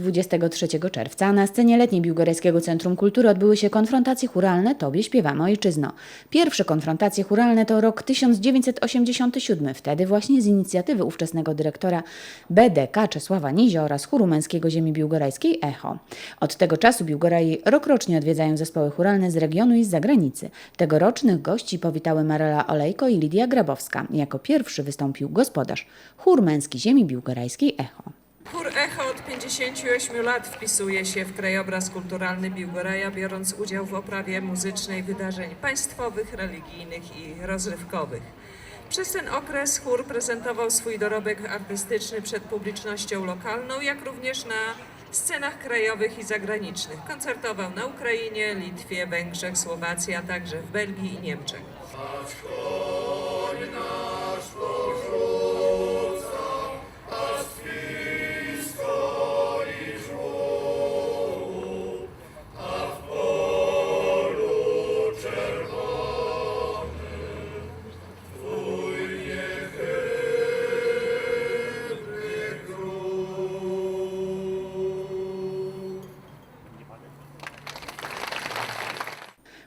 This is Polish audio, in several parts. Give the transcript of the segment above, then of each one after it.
23 czerwca na scenie letniej Biłgorajskiego Centrum Kultury odbyły się konfrontacje churalne Tobie śpiewamy ojczyzno. Pierwsze konfrontacje churalne to rok 1987, wtedy właśnie z inicjatywy ówczesnego dyrektora BDK Czesława Nizio oraz chóru męskiego ziemi biłgorajskiej Echo. Od tego czasu Biłgoraji rokrocznie odwiedzają zespoły churalne z regionu i z zagranicy. Tegorocznych gości powitały Marela Olejko i Lidia Grabowska. Jako pierwszy wystąpił gospodarz chór męski ziemi biłgorajskiej Echo. Chór Echo od 58 lat wpisuje się w krajobraz kulturalny Biłgoraja, biorąc udział w oprawie muzycznej wydarzeń państwowych, religijnych i rozrywkowych. Przez ten okres chór prezentował swój dorobek artystyczny przed publicznością lokalną, jak również na scenach krajowych i zagranicznych. Koncertował na Ukrainie, Litwie, Węgrzech, Słowacji, a także w Belgii i Niemczech.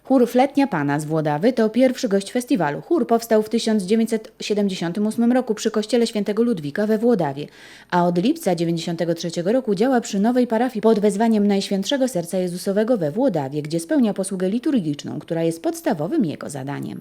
Chór Fletnia Pana z Włodawy to pierwszy gość festiwalu. Chór powstał w 1978 roku przy kościele świętego Ludwika we Włodawie, a od lipca 1993 roku działa przy nowej parafii pod wezwaniem Najświętszego Serca Jezusowego we Włodawie, gdzie spełnia posługę liturgiczną, która jest podstawowym jego zadaniem.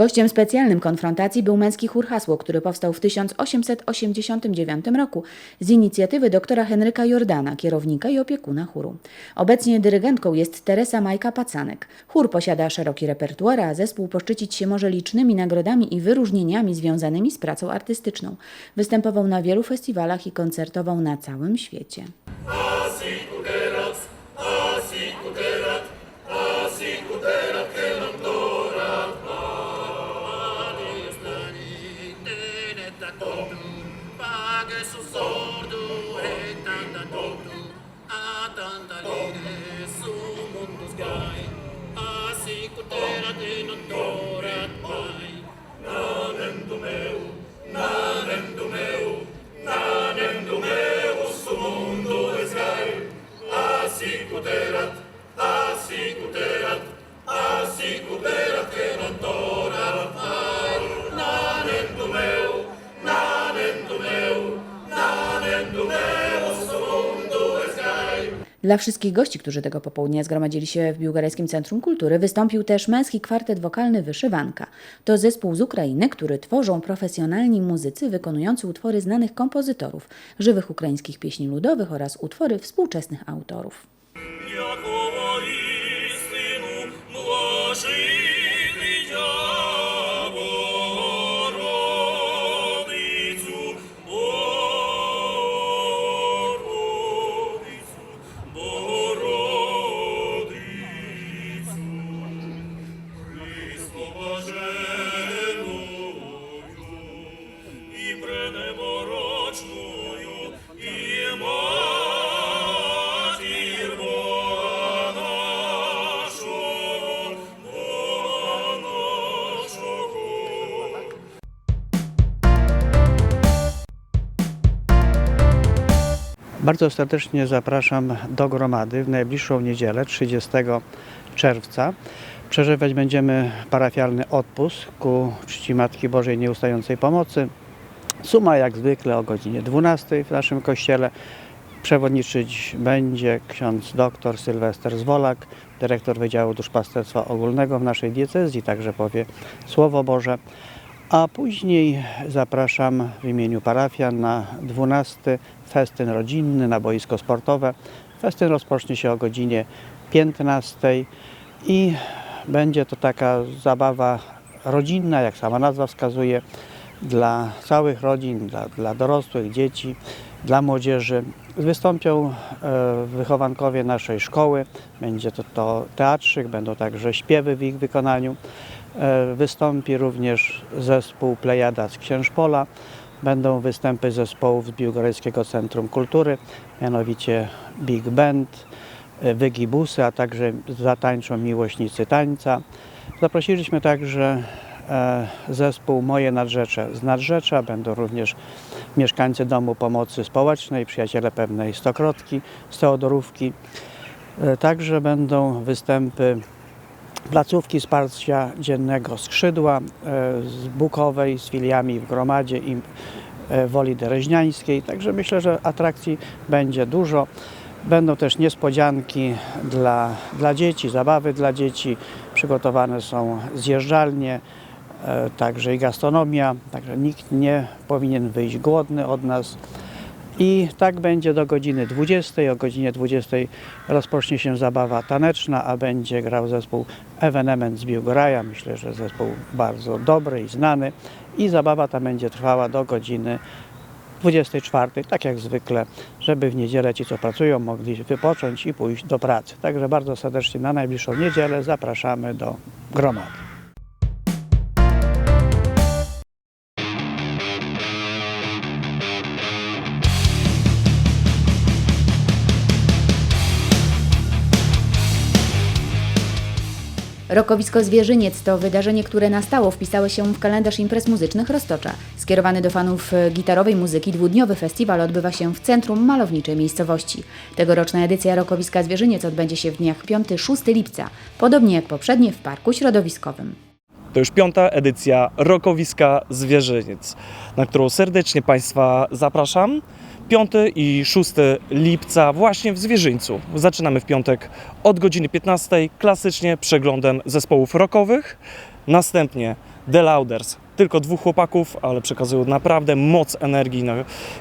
Gościem specjalnym konfrontacji był męski chór Hasło, który powstał w 1889 roku z inicjatywy doktora Henryka Jordana, kierownika i opiekuna chóru. Obecnie dyrygentką jest Teresa Majka Pacanek. Chór posiada szeroki repertuar, a zespół poszczycić się może licznymi nagrodami i wyróżnieniami związanymi z pracą artystyczną. Występował na wielu festiwalach i koncertował na całym świecie. Dla wszystkich gości, którzy tego popołudnia zgromadzili się w Biłgarajskim Centrum Kultury, wystąpił też męski kwartet wokalny Wyszywanka. To zespół z Ukrainy, który tworzą profesjonalni muzycy wykonujący utwory znanych kompozytorów, żywych ukraińskich pieśni ludowych oraz utwory współczesnych autorów. Bardzo serdecznie zapraszam do gromady w najbliższą niedzielę 30 czerwca. Przeżywać będziemy parafialny odpust ku czci Matki Bożej Nieustającej Pomocy. Suma jak zwykle o godzinie 12 w naszym kościele. Przewodniczyć będzie ksiądz dr Sylwester Zwolak, dyrektor Wydziału Duszpasterstwa Ogólnego w naszej diecezji, także powie Słowo Boże. A później zapraszam w imieniu parafian na 12 festyn rodzinny na boisko sportowe. Festyn rozpocznie się o godzinie 15 i Będzie to taka zabawa rodzinna, jak sama nazwa wskazuje, dla całych rodzin, dla, dla dorosłych, dzieci, dla młodzieży. Wystąpią e, wychowankowie naszej szkoły, będzie to, to teatrzyk, będą także śpiewy w ich wykonaniu. E, Wystąpi również zespół Plejada z Księżpola. Będą występy zespołów z Biłgorajskiego Centrum Kultury, mianowicie Big Band, e, Wygibusy, a także zatańczą miłośnicy tańca. Zaprosiliśmy także e, zespół Moje Nadrzecze z Nadrzecza. Będą również mieszkańcy Domu Pomocy Społecznej, przyjaciele pewnej Stokrotki z Teodorówki. E, Także będą występy placówki wsparcia dziennego Skrzydła e, z Bukowej, z filiami w Gromadzie i e, Woli Dereźniańskiej. Także myślę, że atrakcji będzie dużo. Będą też niespodzianki dla, dla dzieci, zabawy dla dzieci. Przygotowane są zjeżdżalnie, e, także i gastronomia. Także nikt nie powinien wyjść głodny od nas. I tak będzie do godziny 20. O godzinie 20 rozpocznie się zabawa taneczna, a będzie grał zespół Evenement z Biłgoraja. Myślę, że zespół bardzo dobry i znany. I zabawa ta będzie trwała do godziny 24, tak jak zwykle, żeby w niedzielę ci, co pracują, mogli wypocząć i pójść do pracy. Także bardzo serdecznie na najbliższą niedzielę zapraszamy do gromady. Rokowisko Zwierzyniec to wydarzenie, które na wpisało się w kalendarz imprez muzycznych Roztocza. Skierowany do fanów e, gitarowej muzyki dwudniowy festiwal odbywa się w centrum malowniczej miejscowości. Tegoroczna edycja Rokowiska Zwierzyniec odbędzie się w dniach 5-6 lipca, podobnie jak poprzednie w Parku Środowiskowym. To już piąta edycja Rokowiska Zwierzyniec, na którą serdecznie Państwa zapraszam. 5 i 6 lipca właśnie w Zwierzyńcu. Zaczynamy w piątek od godziny 15 klasycznie przeglądem zespołów rockowych. Następnie The Louders, tylko dwóch chłopaków, ale przekazują naprawdę moc energii no,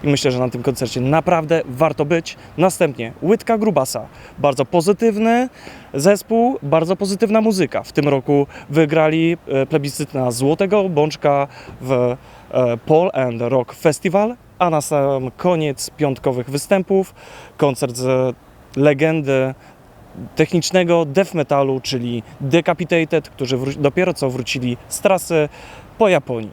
i myślę, że na tym koncercie naprawdę warto być. Następnie Łydka Grubasa, bardzo pozytywny zespół, bardzo pozytywna muzyka. W tym roku wygrali e, plebiscyt na Złotego Bączka w e, Paul and Rock Festival, a na sam koniec piątkowych występów koncert z legendy technicznego death metalu, czyli Decapitated, którzy dopiero co wrócili z trasy po Japonii.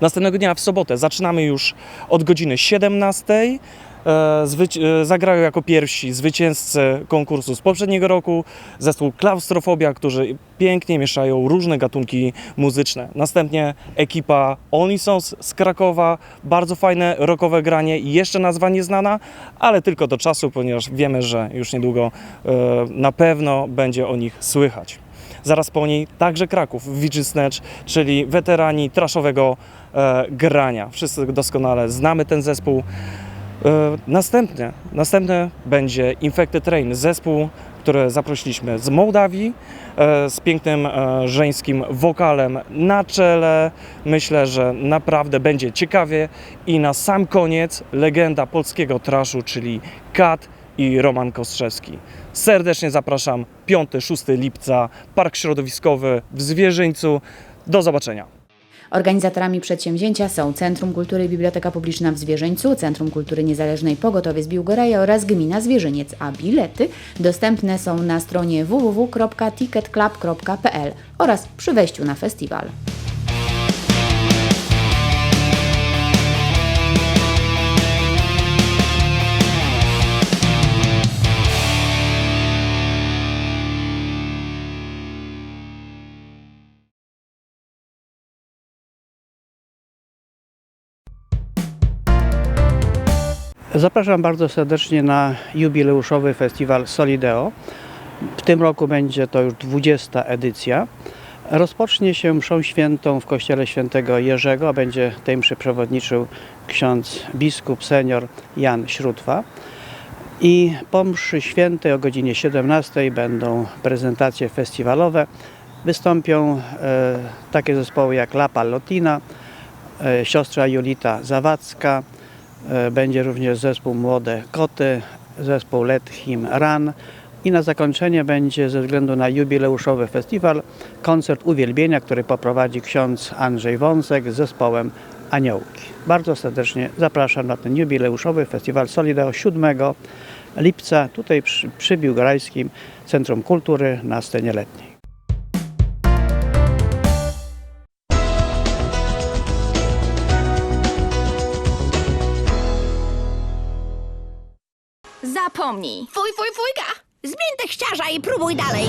Następnego dnia w sobotę zaczynamy już od godziny 17. E, e, zagrają jako pierwsi zwycięzcy konkursu z poprzedniego roku, zespół Klaustrofobia, którzy pięknie mieszają różne gatunki muzyczne. Następnie ekipa Only Sons z Krakowa, bardzo fajne rockowe granie, jeszcze nazwa nieznana, ale tylko do czasu, ponieważ wiemy, że już niedługo e, na pewno będzie o nich słychać. Zaraz po niej także Kraków, Vigil Snatch, czyli weterani traszowego grania. Wszyscy doskonale znamy ten zespół. E, następny, następny będzie Infected Rain, zespół, który zaprosiliśmy z Mołdawii, e, z pięknym e, żeńskim wokalem na czele. Myślę, że naprawdę będzie ciekawie. I na sam koniec legenda polskiego traszu, czyli Kat i Roman Kostrzewski. Serdecznie zapraszam 5-6 lipca, Park Środowiskowy w Zwierzyńcu. Do zobaczenia. Organizatorami przedsięwzięcia są Centrum Kultury i Biblioteka Publiczna w Zwierzyńcu, Centrum Kultury Niezależnej Pogotowie z Biłgoraja oraz Gmina Zwierzyniec, a bilety dostępne są na stronie www.ticketclub.pl oraz przy wejściu na festiwal. Zapraszam bardzo serdecznie na jubileuszowy festiwal Solideo. W tym roku będzie to już 20 edycja. Rozpocznie się mszą świętą w kościele świętego Jerzego, a będzie tej mszy przewodniczył ksiądz biskup senior Jan Śrótwa. I po mszy świętej o godzinie 17 będą prezentacje festiwalowe. Wystąpią e, takie zespoły jak La Pallotina, e, siostra Julita Zawadzka, Będzie również zespół Młode Koty, zespół Let Him Run I na zakończenie będzie ze względu na jubileuszowy festiwal koncert uwielbienia, który poprowadzi ksiądz Andrzej Wąsek z zespołem Aniołki. Bardzo serdecznie zapraszam na ten jubileuszowy festiwal Solideo 7 lipca tutaj przy, przy Biłgorajskim Centrum Kultury na scenie letniej. Zapomnij. Fuj, fuj, fujka! Zmień tekściarza i próbuj dalej.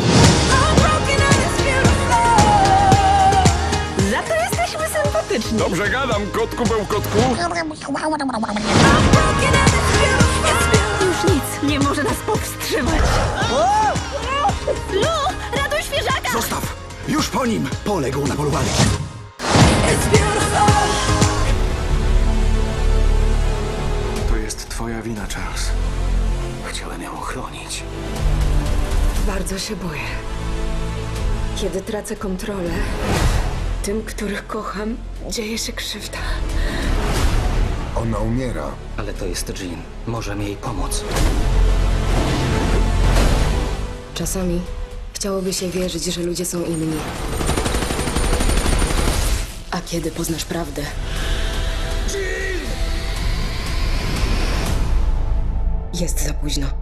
Za to jesteśmy sympatyczni. Dobrze gadam, kotku bełkotku. Już nic nie może nas powstrzymać. Lu, ratuj świeżaka! Zostaw! Już po nim! Poległ na polowaniu. To jest twoja wina, Charles. Chciałem ją ochronić. Bardzo się boję. Kiedy tracę kontrolę, tym, których kocham, dzieje się krzywda. Ona umiera. Ale to jest Jean. Możemy jej pomóc. Czasami chciałoby się wierzyć, że ludzie są inni. A kiedy poznasz prawdę? Jest za późno.